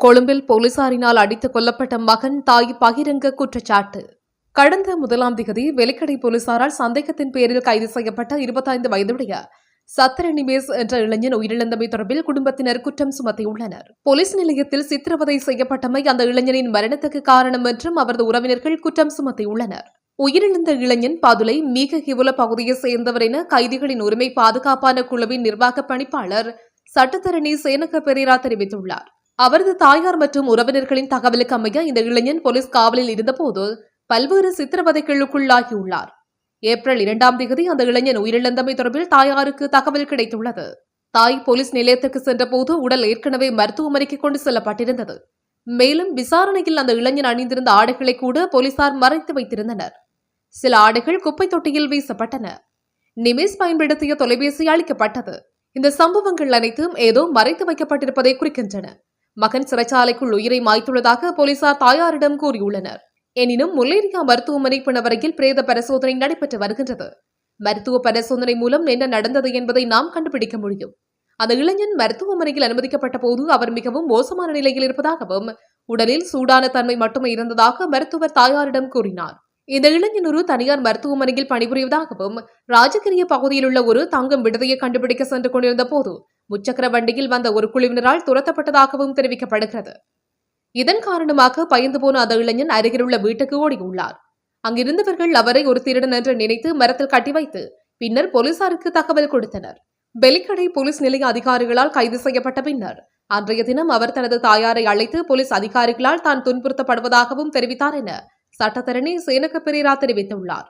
கொழும்பில் போலீசாரினால் அடித்துக் கொல்லப்பட்ட மகன் தாய் பகிரங்க குற்றச்சாட்டு. கடந்த முதலாம் திகதி வெலிக்கடை போலீசாரால் சந்தேகத்தின் பேரில் கைது செய்யப்பட்ட இருபத்தைந்து வயதுடைய சத்திர என்ற இளைஞன் உயிரிழந்தமை தொடர்பில் குடும்பத்தினர் குற்றம் சுமத்தியுள்ளனர். போலீஸ் நிலையத்தில் சித்திரவதை செய்யப்பட்டமை அந்த இளைஞனின் மரணத்துக்கு காரணம் என்றும் அவரது உறவினர்கள் குற்றம் சுமத்தியுள்ளனர். உயிரிழந்த இளைஞன் பதுளை மீக கிவுல பகுதியை சேர்ந்தவர் என கைதிகளின் உரிமை பாதுகாப்பான குழுவின் நிர்வாக பணிப்பாளர் சட்டத்தரணி சேனக பெரேரா தெரிவித்துள்ளார். அவரது தாயார் மற்றும் உறவினர்களின் தகவலுக்கு அமைய இந்த இளைஞன் போலீஸ் காவலில் இருந்தபோது பல்வேறு சித்திரவதைகளுக்குள்ளாகியுள்ளார். ஏப்ரல் இரண்டாம் தேதி அந்த இளைஞன் உயிரிழந்தமை தொடர்பில் தாயாருக்கு தகவல் கிடைத்துள்ளது. தாய் போலீஸ் நிலையத்துக்கு சென்றபோது உடல் ஏற்கனவே மருத்துவமனைக்கு கொண்டு செல்லப்பட்டிருந்தது. மேலும் விசாரணையில் அந்த இளைஞன் அணிந்திருந்த ஆடைகளை கூட போலீசார் மறைத்து வைத்திருந்தனர். சில ஆடைகள் குப்பை தொட்டியில் வீசப்பட்டன. நிமேஷ் பயன்படுத்திய தொலைபேசி அளிக்கப்பட்டது. இந்த சம்பவங்கள் அனைத்தும் ஏதோ மறைத்து வைக்கப்பட்டிருப்பதை குறிக்கின்றன. மகன் சிறைச்சாலைக்குள் உயிரை மாய்த்துள்ளதாக போலீசார் தாயாரிடம் கூறியுள்ளனர். எனினும் முல்லேரியா மருத்துவமனை பிணவரையில் பிரேத பரிசோதனை நடைபெற்று வருகின்றது. மருத்துவ பரிசோதனை மூலம் என்ன நடந்தது என்பதை நாம் கண்டுபிடிக்க முடியும். அந்த இளைஞன் மருத்துவமனையில் அனுமதிக்கப்பட்ட போது அவர் மிகவும் மோசமான நிலையில் இருப்பதாகவும் உடலில் சூடான தன்மை மட்டுமே இருந்ததாக மருத்துவர் தாயாரிடம் கூறினார். இந்த இளைஞன் ஒரு தனியார் மருத்துவமனையில் பணிபுரிவதாகவும் ராஜகிரிய பகுதியில் உள்ள ஒரு தங்கும் விடுதியை கண்டுபிடிக்க சென்று கொண்டிருந்த போது முச்சக்கர வண்டியில் வந்த ஒரு குழுவினரால் துரத்தப்பட்டதாகவும் தெரிவிக்கப்படுகிறது. இதன் காரணமாக பயந்து போன அந்த இளைஞன் அருகிலுள்ள வீட்டுக்கு ஓடியுள்ளார். அங்கிருந்தவர்கள் அவரை ஒரு திருடன் என்று நினைத்து மரத்தில் கட்டி வைத்து பின்னர் போலீசாருக்கு தகவல் கொடுத்தனர். பெலிக்கடை போலீஸ் நிலைய அதிகாரிகளால் கைது செய்யப்பட்ட பின்னர் அன்றைய தினம் அவர் தனது தாயாரை அழைத்து போலீஸ் அதிகாரிகளால் தான் துன்புறுத்தப்படுவதாகவும் தெரிவித்தார் என சட்டத்தரணி சேனக பெரேரா தெரிவித்துள்ளார்.